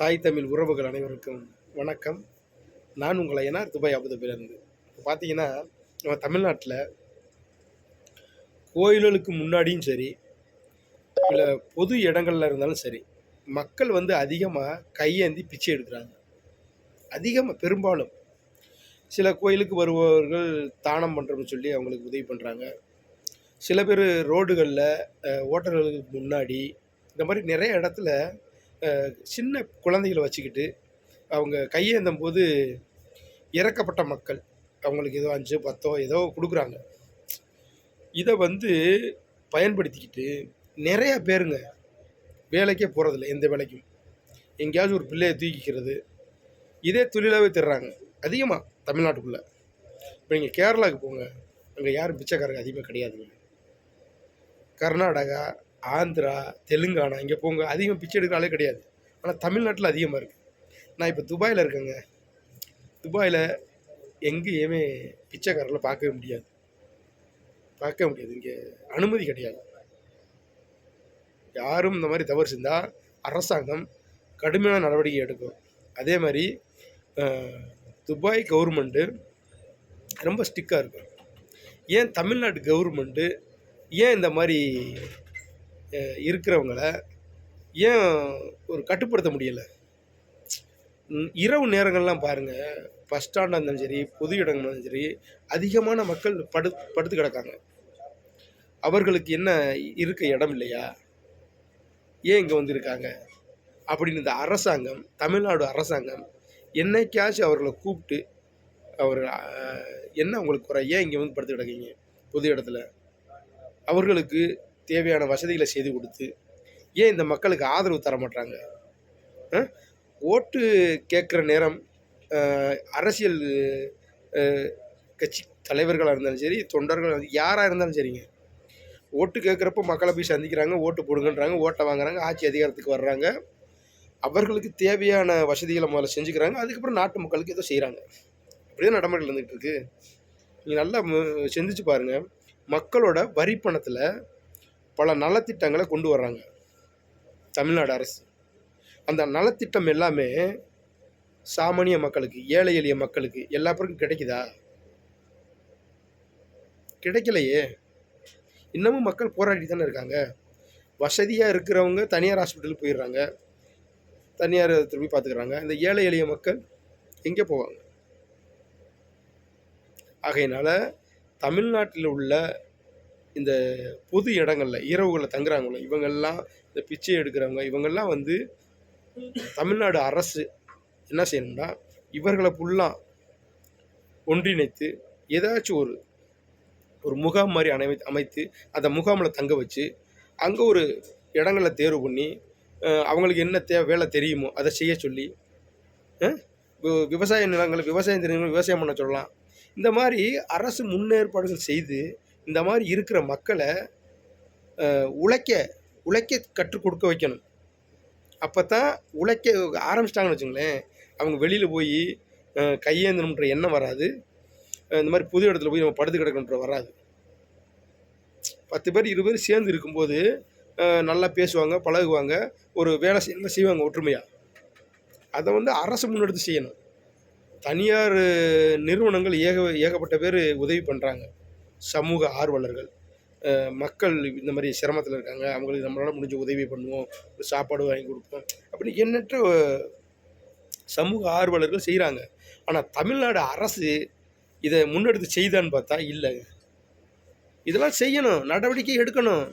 தாய் தமிழ் உறவுகள் அனைவருக்கும் வணக்கம். நான் உங்களை ஏன்னா துபாய் அபுதாபிலிருந்து இப்போ பார்த்தீங்கன்னா நம்ம தமிழ்நாட்டில் கோயில்களுக்கு முன்னாடியும் சரி இல்லை பொது இடங்கள்ல இருந்தாலும் சரி மக்கள் வந்து அதிகமாக கையேந்தி பிச்சை எடுக்கிறாங்க. அதிகமாக பெரும்பாலும். சில கோயிலுக்கு வருபவர்கள் தானம் பண்ணுறோம்னு சொல்லி அவங்களுக்கு உதவி பண்ணுறாங்க சில பேர் ரோடுகளில் ஓட்டல்களுக்கு முன்னாடி இந்த மாதிரி நிறைய இடத்துல சின்ன குழந்தைகளை வச்சுக்கிட்டு அவங்க கையேந்தும் போது இறக்கப்பட்ட மக்கள் அவங்களுக்கு ஏதோ அஞ்சு பத்தோ ஏதோ கொடுக்குறாங்க. இதை வந்து பயன்படுத்திக்கிட்டு நிறைய பேருங்க வேலைக்கே போகிறதில்ல எந்த வேலைக்கும். எங்கேயாச்சும் ஒரு பிள்ளையை தூக்கிக்கிறது இதே தொழிலாகவே தர்றாங்க அதிகமாக தமிழ்நாட்டுக்குள்ளே. இப்போ நீங்கள் கேரளாவுக்கு போங்க அங்கே யாரும் பிச்சைக்காரங்க அதிகமாக கிடையாதுங்க கர்நாடகா ஆந்திரா தெலுங்கானா இங்கே போங்க. அதிகம் பிச்சை எடுக்கிற ஆளே கிடையாது. ஆனால் தமிழ்நாட்டில் அதிகமாக இருக்குது நான் இப்போ துபாயில் இருக்கேங்க. துபாயில் எங்கேயுமே பிச்சைக்காரர்களை பார்க்கவே முடியாது. பார்க்க முடியாது. இங்கே அனுமதி கிடையாது. யாரும் இந்த மாதிரி தவறு செஞ்சால் அரசாங்கம் கடுமையான நடவடிக்கை எடுக்கும். அதே மாதிரி துபாய் கவர்மெண்ட்டு ரொம்ப ஸ்டிக்காக இருக்கும். ஏன் தமிழ்நாட்டு கவர்மெண்ட்டு ஏன் இந்த மாதிரி இருக்கிறவங்கள ஏன் ஒரு கட்டுப்படுத்த முடியலை? இரவு நேரங்கள்லாம் பாருங்கள் பஸ் ஸ்டாண்டாக இருந்தாலும் சரி பொது இடங்களாக இருந்தாலும் சரி அதிகமான மக்கள் படு படுத்து கிடக்காங்க. அவர்களுக்கு என்ன இருக்க இடம் இல்லையா? ஏன் இங்கே வந்திருக்காங்க? அப்படின்னு இந்த அரசாங்கம் தமிழ்நாடு அரசாங்கம் என்னைக்காச்சும் அவர்களை கூப்பிட்டு அவர் என்ன அவங்களுக்கு குறை? ஏன் இங்கே வந்து படுத்து கிடக்கீங்க? பொது இடத்துல. அவர்களுக்கு தேவையான வசதிகளை செய்து கொடுத்து ஏன் இந்த மக்களுக்கு ஆதரவு தர மாட்டாங்க ஓட்டு கேட்குற நேரம் அரசியல் கட்சி தலைவர்களாக இருந்தாலும் சரி தொண்டர்கள் யாராக இருந்தாலும் சரிங்க. ஓட்டு கேட்குறப்ப மக்களை போய் சந்திக்கிறாங்க ஓட்டு போடுங்கன்றாங்க ஓட்டை வாங்குறாங்க ஆட்சி அதிகாரத்துக்கு வர்றாங்க. அவர்களுக்கு தேவையான வசதிகளை முதல்ல செஞ்சுக்கிறாங்க. அதுக்கப்புறம் நாட்டு மக்களுக்கு ஏதோ செய்கிறாங்க அப்படியே நடைமுறையில் இருந்துகிட்டு இருக்குது நீங்கள் நல்லா சிந்திச்சு பாருங்கள் மக்களோட வரி பணத்தில் பல நலத்திட்டங்களை கொண்டு வர்றாங்க. தமிழ்நாடு அரசு. அந்த நலத்திட்டம் எல்லாமே சாமானிய மக்களுக்கு ஏழை எளிய மக்களுக்கு எல்லா பேருக்கும் கிடைக்குதா? கிடைக்கலையே. இன்னமும் மக்கள் போராடி தானே இருக்காங்க. வசதியாக இருக்கிறவங்க தனியார் ஹாஸ்பிட்டலுக்கு போயிடுறாங்க. தனியார் போய் பார்த்துக்கிறாங்க. இந்த ஏழை எளிய மக்கள் எங்கே போவாங்க? ஆகையினால தமிழ்நாட்டில் உள்ள இந்த பொது இடங்களில் இரவுகளில் தங்குறாங்களோ இவங்கெல்லாம் இந்த பிச்சை எடுக்கிறவங்க இவங்கெல்லாம் வந்து தமிழ்நாடு அரசு என்ன செய்யணும்னா இவர்களை ஃபுல்லாக ஒன்றிணைத்து ஏதாச்சும் ஒரு ஒரு முகாம் மாதிரி அமை அமைத்து அந்த முகாமில் தங்க வச்சு அங்கே ஒரு இடங்களை தேர்வு பண்ணி அவங்களுக்கு என்ன தே வேலை தெரியுமோ அதை செய்ய சொல்லி விவசாய நிலங்களை விவசாயம் தெரிஞ்சவங்க விவசாயம் பண்ண சொல்லலாம். இந்த மாதிரி அரசு முன்னேற்பாடுகள் செய்து இந்த மாதிரி இருக்கிற மக்களை உழைக்க உழைக்க கற்றுக் கொடுக்க வைக்கணும். அப்போ தான் உழைக்க ஆரம்பிச்சிட்டாங்கன்னு வச்சுங்களேன் அவங்க வெளியில் போய் கையேந்தணுன்ற எண்ணம் வராது. இந்த மாதிரி புது இடத்துல போய் நம்ம படுத்து கிடக்கணுன்ற வராது. பத்து பேர் இருபது பேர் சேர்ந்து இருக்கும்போது நல்லா பேசுவாங்க பழகுவாங்க ஒரு வேலை செய்யணும் செய்வாங்க ஒற்றுமையாக அதை வந்து அரசு முன்னெடுத்து செய்யணும். தனியார் நிறுவனங்கள் ஏக ஏகப்பட்ட பேர் உதவி பண்ணுறாங்க சமூக ஆர்வலர்கள் மக்கள் இந்த மாதிரி சிரமத்தில் இருக்காங்க அவங்களுக்கு நம்மளால் முடிஞ்ச உதவி பண்ணுவோம் ஒரு சாப்பாடு வாங்கி கொடுப்போம் அப்படி எண்ணற்ற சமூக ஆர்வலர்கள் செய்கிறாங்க ஆனால் தமிழ்நாடு அரசு இதை முன்னெடுத்து செய்தான்னு பார்த்தா இல்லை இதெல்லாம் செய்யணும் நடவடிக்கை எடுக்கணும்.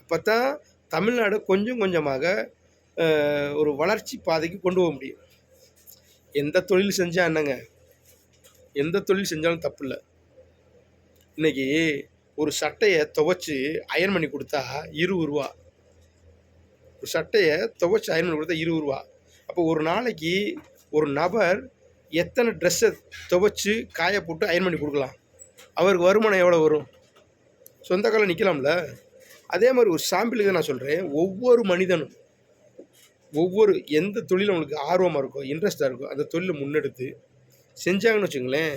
அப்போ தான் தமிழ்நாடு கொஞ்சம் கொஞ்சமாக ஒரு வளர்ச்சி பாதைக்கு கொண்டு போக முடியும். எந்த தொழில் செஞ்சால் என்னங்க? எந்த தொழில் செஞ்சாலும் தப்பு இல்லை. இன்னைக்கு ஒரு சட்டையை துவைச்சி அயன் பண்ணி கொடுத்தா இருபது ரூபா. ஒரு சட்டையை துவைச்சி அயன் பண்ணி கொடுத்தா இருபது ரூபா. அப்போ ஒரு நாளைக்கு ஒரு நபர் எத்தனை ட்ரெஸ்ஸை துவைச்சி காய போட்டு அயன் பண்ணி கொடுக்கலாம்? அவருக்கு வருமானம் எவ்வளோ வரும்? சொந்த காலம் நிற்கலாம்ல அதே மாதிரி ஒரு சாம்பிளுக்கு நான் சொல்கிறேன் ஒவ்வொரு மனிதனும் ஒவ்வொரு எந்த தொழில் அவங்களுக்கு ஆர்வமாக இருக்கோ இன்ட்ரெஸ்டாக இருக்கோ அந்த தொழிலை முன்னெடுத்து செஞ்சாங்கன்னு வச்சுங்களேன்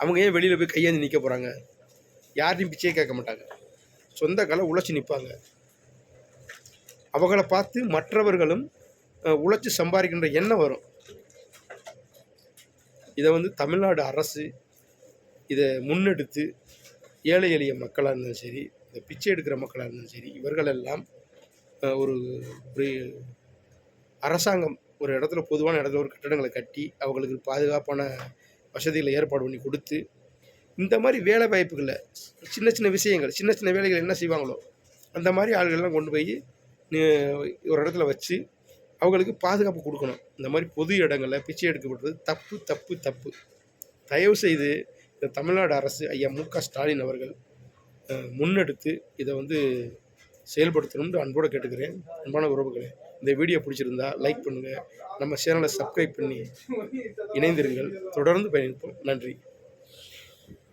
அவங்க ஏன் வெளியில் போய் கையாந்து நிற்க போகிறாங்க யாரையும் பிச்சையே கேட்க மாட்டாங்க. சொந்த காலம் உழைச்சி நிற்பாங்க. அவங்கள பார்த்து மற்றவர்களும் உழைச்சி சம்பாதிக்கின்ற எண்ணம் வரும். இதை வந்து தமிழ்நாடு அரசு இதை முன்னெடுத்து ஏழை எளிய மக்களாக இருந்தாலும் சரி இந்த பிச்சை எடுக்கிற மக்களாக இருந்தாலும் சரி இவர்களெல்லாம் ஒரு ஒரு அரசாங்கம் ஒரு இடத்துல பொதுவான இடத்துல ஒரு கட்டடங்களை கட்டி அவங்களுக்கு பாதுகாப்பான வசதிகளை ஏற்பாடு பண்ணி கொடுத்து இந்த மாதிரி வேலை வாய்ப்புகளில் சின்ன சின்ன விஷயங்கள் சின்ன சின்ன வேலைகள் என்ன செய்வாங்களோ அந்த மாதிரி ஆள்கள்லாம் கொண்டு போய் ஒரு இடத்துல வச்சு அவங்களுக்கு பாதுகாப்பு கொடுக்கணும். இந்த மாதிரி பொது இடங்களில் பிச்சை எடுக்கப்படுறது தப்பு தப்பு தப்பு. தயவு செய்து இந்த தமிழ்நாடு அரசு ஐயா மு க ஸ்டாலின் அவர்கள் முன்னெடுத்து இதை வந்து செயல்படுத்தணும்னு அன்போடு கேட்டுக்கிறேன். அன்பான உறவுகளே இந்த வீடியோ பிடிச்சிருந்தா லைக் பண்ணுங்கள் நம்ம சேனலை சப்ஸ்கிரைப் பண்ணி இணைந்திருங்கள். தொடர்ந்து பயணிப்போம். நன்றி.